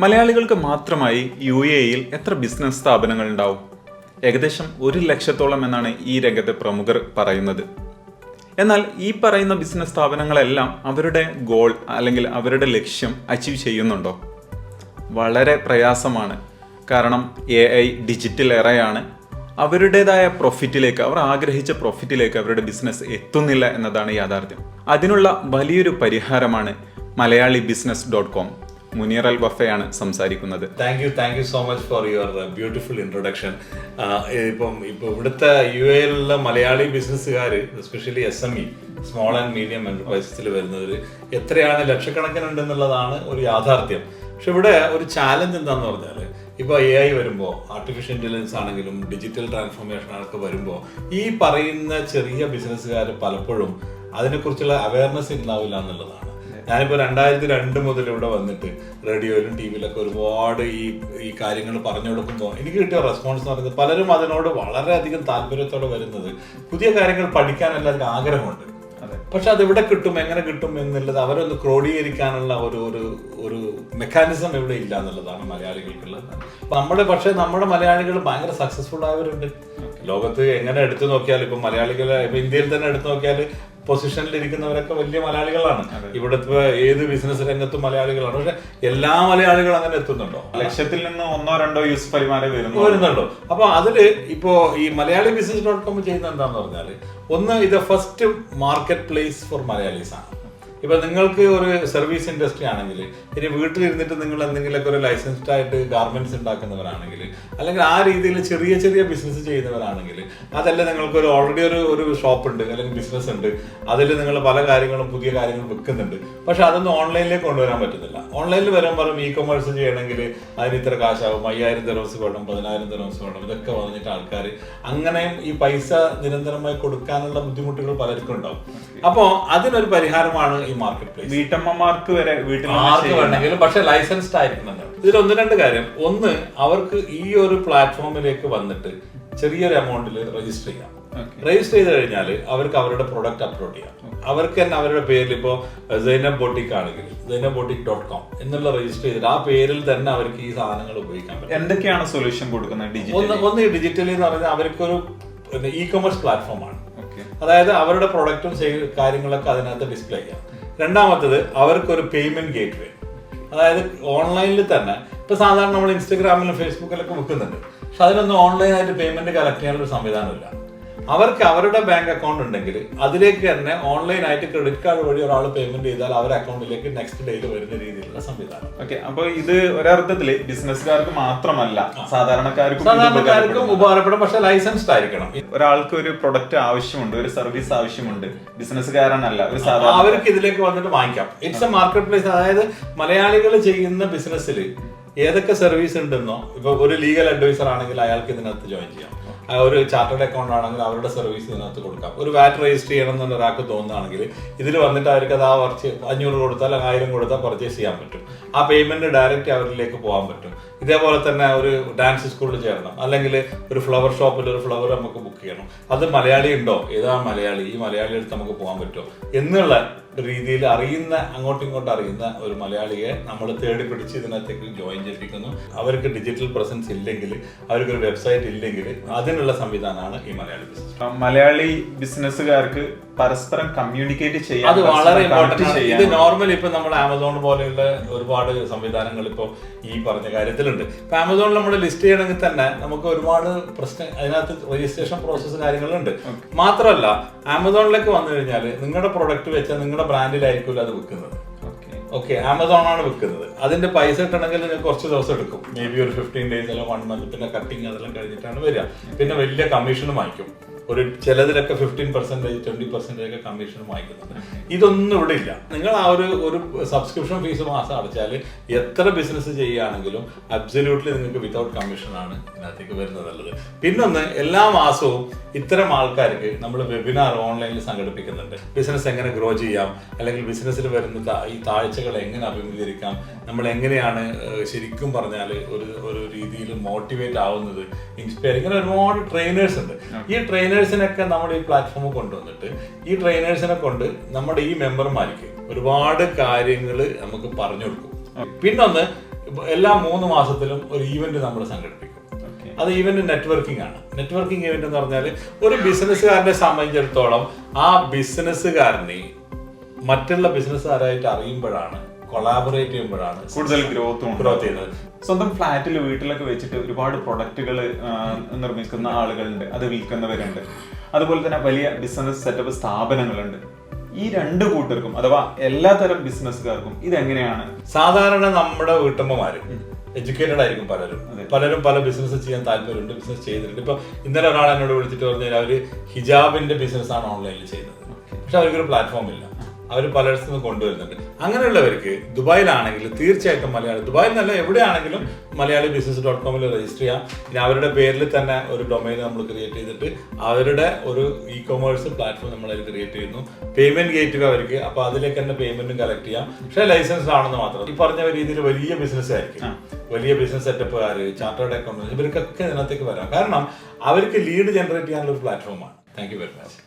മലയാളികൾക്ക് മാത്രമായി U A എത്ര ബിസിനസ് സ്ഥാപനങ്ങൾ ഉണ്ടാവും ഏകദേശം ഒരു ലക്ഷത്തോളം എന്നാണ് ഈ രംഗത്തെ പ്രമുഖർ പറയുന്നത്. എന്നാൽ ഈ പറയുന്ന ബിസിനസ് സ്ഥാപനങ്ങളെല്ലാം അവരുടെ ഗോൾ അല്ലെങ്കിൽ അവരുടെ ലക്ഷ്യം അച്ചീവ് ചെയ്യുന്നുണ്ടോ? വളരെ പ്രയാസമാണ്. കാരണം എ ഐ ഡിജിറ്റൽ എറയാണ് അവരുടേതായ പ്രോഫിറ്റിലേക്ക് അവർ ആഗ്രഹിച്ച പ്രോഫിറ്റിലേക്ക് അവരുടെ ബിസിനസ് എത്തുന്നില്ല എന്നതാണ് യാഥാർത്ഥ്യം. അതിനുള്ള വലിയൊരു പരിഹാരമാണ് Malayali business dot com Muneer Al ബഫയാണ് സംസാരിക്കുന്നത്. Thank you thank you so much for your beautiful introduction ഇപ്പം ഇപ്പോൾ ഇവിടുത്തെ യു എയിലുള്ള Malayali ബിസിനസ്സുകാർ especially S M E small and medium എന്റർപ്രൈസസിൽ വരുന്നവർ എത്രയാണ് ലക്ഷക്കണക്കിനുണ്ടെന്നുള്ളതാണ് ഒരു യാഥാർത്ഥ്യം. പക്ഷെ ഇവിടെ ഒരു ചാലഞ്ച് എന്താന്ന് പറഞ്ഞാൽ ഇപ്പോൾ എ ഐ വരുമ്പോൾ ആർട്ടിഫിഷ്യൽ ഇന്റലിജൻസ് ആണെങ്കിലും ഡിജിറ്റൽ ട്രാൻസ്ഫോർമേഷൻ ഒക്കെ വരുമ്പോൾ ഈ പറയുന്ന ചെറിയ ബിസിനസ്സുകാർ പലപ്പോഴും അതിനെക്കുറിച്ചുള്ള അവയർനെസ് ഉണ്ടാവില്ല എന്നുള്ളതാണ്. ഞാനിപ്പോ രണ്ടായിരത്തി രണ്ട് മുതൽ ഇവിടെ വന്നിട്ട് റേഡിയോയിലും ടി വിയിലൊക്കെ ഒരുപാട് ഈ ഈ കാര്യങ്ങൾ പറഞ്ഞു കൊടുക്കുമ്പോൾ എനിക്ക് കിട്ടിയ റെസ്പോൺസ് എന്ന് പറയുന്നത് പലരും അതിനോട് വളരെയധികം താല്പര്യത്തോടെ വരുന്നത് പുതിയ കാര്യങ്ങൾ പഠിക്കാൻ എല്ലാവർക്കും ആഗ്രഹമുണ്ട്. പക്ഷെ അത് എവിടെ കിട്ടും എങ്ങനെ കിട്ടും എന്നുള്ളത് അവരൊന്ന് ക്രോഡീകരിക്കാനുള്ള ഒരു ഒരു ഒരു മെക്കാനിസം ഇവിടെ ഇല്ല എന്നുള്ളതാണ് മലയാളികൾക്കുള്ളത്. അപ്പൊ നമ്മുടെ പക്ഷെ നമ്മുടെ മലയാളികൾ ഭയങ്കര സക്സസ്ഫുൾ ആയവരുണ്ട്. ലോകത്ത് എങ്ങനെ എടുത്തു നോക്കിയാൽ ഇപ്പൊ മലയാളികളെ ഇപ്പൊ ഇന്ത്യയിൽ തന്നെ എടുത്തു നോക്കിയാൽ പൊസിഷനിൽ ഇരിക്കുന്നവരൊക്കെ വലിയ മലയാളികളാണ്. ഇവിടുത്തെ ഏത് ബിസിനസ് രംഗത്തും മലയാളികളാണ്. പക്ഷെ എല്ലാ മലയാളികളും അങ്ങനെ എത്തുന്നുണ്ടോ? ലക്ഷ്യത്തിൽ നിന്ന് ഒന്നോ രണ്ടോ യൂസ് പരിമാരെ വരുന്നു വരുന്നുണ്ടോ? അപ്പൊ അതിൽ ഇപ്പോ ഈ മലയാളി ബിസിനസ് ഡോട്ട് കോം ചെയ്യുന്ന എന്താന്ന് പറഞ്ഞാൽ ഒന്ന് ഇത് first market place for Malayalis ആണ് ഇപ്പൊ നിങ്ങൾക്ക് ഒരു സർവീസ് ഇൻഡസ്ട്രി ആണെങ്കിൽ ഇനി വീട്ടിലിരുന്നിട്ട് നിങ്ങൾ എന്തെങ്കിലുമൊക്കെ ഒരു ലൈസൻസ്ഡ് ആയിട്ട് ഗാർമെന്റ്സ് ഉണ്ടാക്കുന്നവരാണെങ്കിൽ അല്ലെങ്കിൽ ആ രീതിയിൽ ചെറിയ ചെറിയ ബിസിനസ് ചെയ്യുന്നവരാണെങ്കിൽ അതല്ല നിങ്ങൾക്ക് ഒരു ഓൾറെഡി ഒരു ഒരു ഷോപ്പ് ഉണ്ട് അല്ലെങ്കിൽ ബിസിനസ് ഉണ്ട് അതിൽ നിങ്ങൾ പല കാര്യങ്ങളും പുതിയ കാര്യങ്ങൾ വിൽക്കുന്നുണ്ട് പക്ഷെ അതൊന്നും ഓൺലൈനിലേക്ക് കൊണ്ടുവരാൻ പറ്റുന്നില്ല. ഓൺലൈനിൽ വരുമ്പോൾ ഇ കൊമേഴ്സ് ചെയ്യണമെങ്കിൽ അതിന് ഇത്ര കാശാവും അയ്യായിരം ദിവസം വേണം പതിനായിരം ദിവസം വേണം ഇതൊക്കെ പറഞ്ഞിട്ട് ആൾക്കാർ അങ്ങനെ ഈ പൈസ നിരന്തരമായി കൊടുക്കാനുള്ള ബുദ്ധിമുട്ടുകൾ പലർക്കും ഉണ്ടാവും. അപ്പോൾ അതിനൊരു പരിഹാരമാണ് ഈ മാർക്കറ്റ് പ്ലേസ് വീട്ടമ്മമാർക്ക് വരെ വീട്ടിൽ ആർക്ക് വേണമെങ്കിലും പക്ഷെ ലൈസൻസ്ഡ് ആയിരിക്കുന്നുണ്ട്. ഇതിൽ ഒന്ന് രണ്ട് കാര്യം. ഒന്ന് അവർക്ക് ഈ ഒരു പ്ലാറ്റ്ഫോമിലേക്ക് വന്നിട്ട് ചെറിയൊരു എമൗണ്ടിൽ രജിസ്റ്റർ ചെയ്യാം. രജിസ്റ്റർ ചെയ്ത് കഴിഞ്ഞാൽ അവർക്ക് അവരുടെ പ്രൊഡക്റ്റ് അപ്ലോഡ് ചെയ്യാം. അവർക്ക് തന്നെ അവരുടെ പേരിൽ ഇപ്പോൾ സൈനബ് ബോട്ടിക് ആണെങ്കിൽ സൈനബ് ബോട്ടിക് ഡോട്ട് കോം എന്നുള്ള രജിസ്റ്റർ ചെയ്തിട്ട് ആ പേരിൽ തന്നെ അവർക്ക് ഈ സാധനങ്ങൾ ഉപയോഗിക്കാൻ പറ്റും. എന്തൊക്കെയാണ് സൊല്യൂഷൻ കൊടുക്കുന്നത് ഒന്ന് ഒന്ന് ഡിജിറ്റലി എന്ന് പറഞ്ഞാൽ അവർക്കൊരു ഇ കൊമേഴ്സ് പ്ലാറ്റ്ഫോമാണ് ഓക്കെ അതായത് അവരുടെ പ്രൊഡക്റ്റും കാര്യങ്ങളൊക്കെ അതിനകത്ത് ഡിസ്പ്ലേ ചെയ്യാം. രണ്ടാമത്തത് അവർക്കൊരു പേയ്മെന്റ് ഗേറ്റ് വേ അതായത് ഓൺലൈനിൽ തന്നെ ഇപ്പൊ സാധാരണ നമ്മൾ ഇൻസ്റ്റഗ്രാമിലും ഫേസ്ബുക്കിലൊക്കെ വിൽക്കുന്നുണ്ട് പക്ഷെ അതിനൊന്നും ഓൺലൈനായിട്ട് പേയ്മെന്റ് കളക്ട് ചെയ്യാനുള്ള ഒരു സംവിധാനമില്ല. അവർക്ക് അവരുടെ ബാങ്ക് അക്കൗണ്ട് ഉണ്ടെങ്കിൽ അതിലേക്ക് തന്നെ ഓൺലൈൻ ആയിട്ട് ക്രെഡിറ്റ് കാർഡ് വഴി ഒരാൾ പേയ്മെന്റ് ചെയ്താൽ അവരുടെ അക്കൗണ്ടിലേക്ക് നെക്സ്റ്റ് ഡേയിൽ വരുന്ന രീതിയിലുള്ള സംവിധാനം. ഓക്കെ അപ്പൊ ഇത് ഒരർത്ഥത്തിൽ ബിസിനസ്സുകാർക്ക് മാത്രമല്ല സാധാരണക്കാർക്കും സാധാരണക്കാർക്കും ഉപകാരപ്പെടും. ഉപകാരപ്പെടും പക്ഷെ ലൈസൻസ്ഡ് ആയിരിക്കണം. ഒരാൾക്ക് ഒരു പ്രൊഡക്റ്റ് ആവശ്യമുണ്ട് ഒരു സർവീസ് ആവശ്യമുണ്ട് ബിസിനസ്സുകാരനല്ല ഒരു സാധാരണ അവർക്ക് ഇതിലേക്ക് വന്നിട്ട് വാങ്ങിക്കാം. ഇറ്റ്സ് എ മാർക്കറ്റ് പ്ലേസ് അതായത് മലയാളികൾ ചെയ്യുന്ന ബിസിനസ്സിൽ ഏതൊക്കെ സർവീസ് ഉണ്ടെന്നോ ഇപ്പൊ ഒരു ലീഗൽ അഡ്വൈസർ ആണെങ്കിൽ അയാൾക്ക് ഇതിനകത്ത് ജോയിൻ ചെയ്യാം. ഒരു ചാർട്ടേഡ് അക്കൗണ്ട് ആണെങ്കിൽ അവരുടെ സർവീസ് ഇതിനകത്ത് കൊടുക്കാം. ഒരു വാറ്റ് രജിസ്റ്റർ ചെയ്യണം എന്നുള്ള ഒരാൾക്ക് തോന്നുകയാണെങ്കിൽ ഇതിൽ വന്നിട്ട് അവർക്ക് അത് ആ കുറച്ച് അഞ്ഞൂറ് കൊടുത്താൽ ആയിരം കൊടുത്താൽ പർച്ചേസ് ചെയ്യാൻ പറ്റും. ആ പേയ്മെന്റ് ഡയറക്റ്റ് അവരിലേക്ക് പോകാൻ പറ്റും. ഇതേപോലെ തന്നെ ഒരു ഡാൻസ് സ്കൂളിൽ ചേരണം. അല്ലെങ്കിൽ ഒരു ഫ്ലവർ ഷോപ്പിൽ ഒരു ഫ്ലവർ നമുക്ക് ബുക്ക് ചെയ്യണം. അത് മലയാളി ഉണ്ടോ? ഏതാ മലയാളി? ഈ മലയാളി അടുത്ത് നമുക്ക് പോകാൻ പറ്റുമോ? എന്നുള്ള രീതിയിൽ അറിയുന്ന അങ്ങോട്ടും ഇങ്ങോട്ടും അറിയുന്ന ഒരു മലയാളിയെ നമ്മൾ തേടി പിടിച്ച് ഇതിനകത്തേക്ക് ജോയിൻ ചെയ്യിപ്പിക്കുന്നു. അവർക്ക് ഡിജിറ്റൽ പ്രസൻസ് ഇല്ലെങ്കിൽ അവർക്ക് ഒരു വെബ്സൈറ്റ് ഇല്ലെങ്കിൽ അതിനുള്ള സംവിധാനമാണ് ഈ മലയാളി ബിസിനസ് മലയാളി ബിസിനസ്സുകാർക്ക് പരസ്പരം കമ്മ്യൂണിക്കേറ്റ് ചെയ്യാൻ അത് വളരെ ഇമ്പോർട്ടന്റ് ഇത് നോർമലി ഇപ്പൊ നമ്മൾ ആമസോൺ പോലെയുള്ള ഒരുപാട് സംവിധാനങ്ങൾ ഇപ്പോൾ ഈ പറഞ്ഞ കാര്യത്തിലുണ്ട്. ഇപ്പൊ ആമസോണിൽ നമ്മൾ ലിസ്റ്റ് ചെയ്യണമെങ്കിൽ തന്നെ നമുക്ക് ഒരുപാട് പ്രശ്നം അതിനകത്ത് രജിസ്ട്രേഷൻ പ്രോസസ്സ് കാര്യങ്ങളുണ്ട്. മാത്രമല്ല ആമസോണിലേക്ക് വന്നു കഴിഞ്ഞാൽ നിങ്ങളുടെ പ്രൊഡക്റ്റ് വെച്ചാൽ നിങ്ങളുടെ ബ്രാൻഡിലായിരിക്കും അത് വിൽക്കുന്നത്. ഓക്കെ. ആമസോൺ ആണ് വിൽക്കുന്നത്. അതിന്റെ പൈസ കിട്ടണമെങ്കിൽ നിങ്ങൾക്ക് കുറച്ച് ദിവസം എടുക്കും. മേ ബി ഒരു ഫിഫ്റ്റീൻ ഡേയ്സ് അല്ലെങ്കിൽ വൺ മന്ത് പിന്നെ കട്ടിങ് അതെല്ലാം കഴിഞ്ഞിട്ടാണ് വരിക. പിന്നെ വലിയ കമ്മീഷനും വാങ്ങിക്കും. ഒരു ചിലതിലൊക്കെ ഫിഫ്റ്റീൻ പെർസെന്റേജ് ട്വന്റി പെർസെന്റേജ് ഒക്കെ കമ്മീഷൻ വാങ്ങിക്കുന്നുണ്ട്. ഇതൊന്നും ഇവിടെ ഇല്ല. നിങ്ങൾ ആ ഒരു ഒരു സബ്സ്ക്രിപ്ഷൻ ഫീസ് മാസം അടച്ചാൽ എത്ര ബിസിനസ് ചെയ്യുകയാണെങ്കിലും അബ്സല്യൂട്ട്ലി നിങ്ങൾക്ക് വിതൗട്ട് കമ്മീഷനാണ് ഇതിനകത്തേക്ക് വരുന്നതല്ലത് പിന്നൊന്ന് എല്ലാ മാസവും ഇത്തരം ആൾക്കാർക്ക് നമ്മൾ വെബിനാർ ഓൺലൈനിൽ സംഘടിപ്പിക്കുന്നുണ്ട്. ബിസിനസ് എങ്ങനെ ഗ്രോ ചെയ്യാം അല്ലെങ്കിൽ ബിസിനസ്സിൽ വരുന്ന ഈ താഴ്ചകൾ എങ്ങനെ അഭിമുഖീകരിക്കാം നമ്മൾ എങ്ങനെയാണ് ശരിക്കും പറഞ്ഞാൽ ഒരു ഒരു രീതിയിൽ മോട്ടിവേറ്റ് ആവുന്നത് ഇൻസ്പയർ ഇങ്ങനെ ഒരുപാട് ട്രെയിനേഴ്സ് ഉണ്ട്. ഈ ട്രെയിനേഴ്സിനൊക്കെ നമ്മൾ ഈ പ്ലാറ്റ്ഫോമിൽ കൊണ്ടുവന്നിട്ട് ഈ ട്രെയിനേഴ്സിനെ കൊണ്ട് നമ്മുടെ ഈ മെമ്പർമാർക്ക് ഒരുപാട് കാര്യങ്ങൾ നമുക്ക് പറഞ്ഞു കൊടുക്കും. പിന്നൊന്ന് എല്ലാ മൂന്ന് മാസത്തിലും ഒരു ഈവന്റ് നമ്മൾ സംഘടിപ്പിക്കും. അത് ഈവന്റ് നെറ്റ്വർക്കിംഗ് ആണ്. നെറ്റ്വർക്കിംഗ് ഈവെന്റ് എന്ന് പറഞ്ഞാൽ ഒരു ബിസിനസ്സുകാരനെ സംബന്ധിച്ചിടത്തോളം ആ ബിസിനസ്സുകാരനെ മറ്റുള്ള ബിസിനസ്സുകാരായിട്ട് അറിയുമ്പോഴാണ് കൊളാബറേറ്റ് ചെയ്യുമ്പോഴാണ് കൂടുതൽ ഗ്രോത്ത് ഗ്രോത്ത് ചെയ്യുന്നത്. സ്വന്തം ഫ്ലാറ്റിൽ വീട്ടിലൊക്കെ വെച്ചിട്ട് ഒരുപാട് പ്രൊഡക്റ്റുകൾ നിർമ്മിക്കുന്ന ആളുകളുണ്ട്. അത് വിൽക്കുന്നവരുണ്ട്. അതുപോലെ തന്നെ വലിയ ബിസിനസ് സെറ്റപ്പ് സ്ഥാപനങ്ങളുണ്ട്. ഈ രണ്ട് കൂട്ടർക്കും അഥവാ എല്ലാതരം ബിസിനസ്സുകാർക്കും ഇതെങ്ങനെയാണ്? സാധാരണ നമ്മുടെ വീട്ടമ്മമാര് എഡ്യൂക്കേറ്റഡ് ആയിരിക്കും പലരും. പലരും പല ബിസിനസ് ചെയ്യാൻ താല്പര്യമുണ്ട് ബിസിനസ് ചെയ്തിട്ടുണ്ട്. ഇപ്പൊ ഇന്നലെ ഒരാൾ എന്നോട് വിളിച്ചിട്ട് പറഞ്ഞാൽ അവർ ഹിജാബിന്റെ ബിസിനസ് ആണ് ഓൺലൈനിൽ ചെയ്യുന്നത്. പക്ഷെ അവർക്കൊരു പ്ലാറ്റ്ഫോം ഇല്ല. അവർ പലയിടത്തു നിന്ന് കൊണ്ടുവരുന്നുണ്ട്. അങ്ങനെയുള്ളവർക്ക് ദുബായിലാണെങ്കിൽ തീർച്ചയായിട്ടും മലയാളി ദുബായിൽ നല്ല എവിടെയാണെങ്കിലും മലയാളി ബിസിനസ് ഡോട്ട് കോമിൽ രജിസ്റ്റർ ചെയ്യാം. പിന്നെ അവരുടെ പേരിൽ തന്നെ ഒരു ഡൊമൈൻ നമ്മൾ ക്രിയേറ്റ് ചെയ്തിട്ട് അവരുടെ ഒരു ഇ കൊമേഴ്സ് പ്ലാറ്റ്ഫോം നമ്മൾ അതിൽ ക്രിയേറ്റ് ചെയ്യുന്നു. പേയ്മെന്റ് ഗേറ്റ് അവർക്ക് അപ്പൊ അതിലേക്ക് തന്നെ പേയ്മെന്റും കളക്ട് ചെയ്യാം. പക്ഷേ ലൈസൻസ് ആണെന്ന് മാത്രം. ഈ പറഞ്ഞ രീതിയിൽ വലിയ ബിസിനസ് ആയിരിക്കും. വലിയ ബിസിനസ് സെറ്റപ്പുകാർ ചാർട്ടേഡ് അക്കൗണ്ട് ഇവർക്കൊക്കെ ഇതിനകത്തേക്ക് വരാം. കാരണം അവർക്ക് ലീഡ് ജനറേറ്റ് ചെയ്യാനുള്ള ഒരു പ്ലാറ്റ്ഫോമാണ് താങ്ക് യു വെരി മച്ച്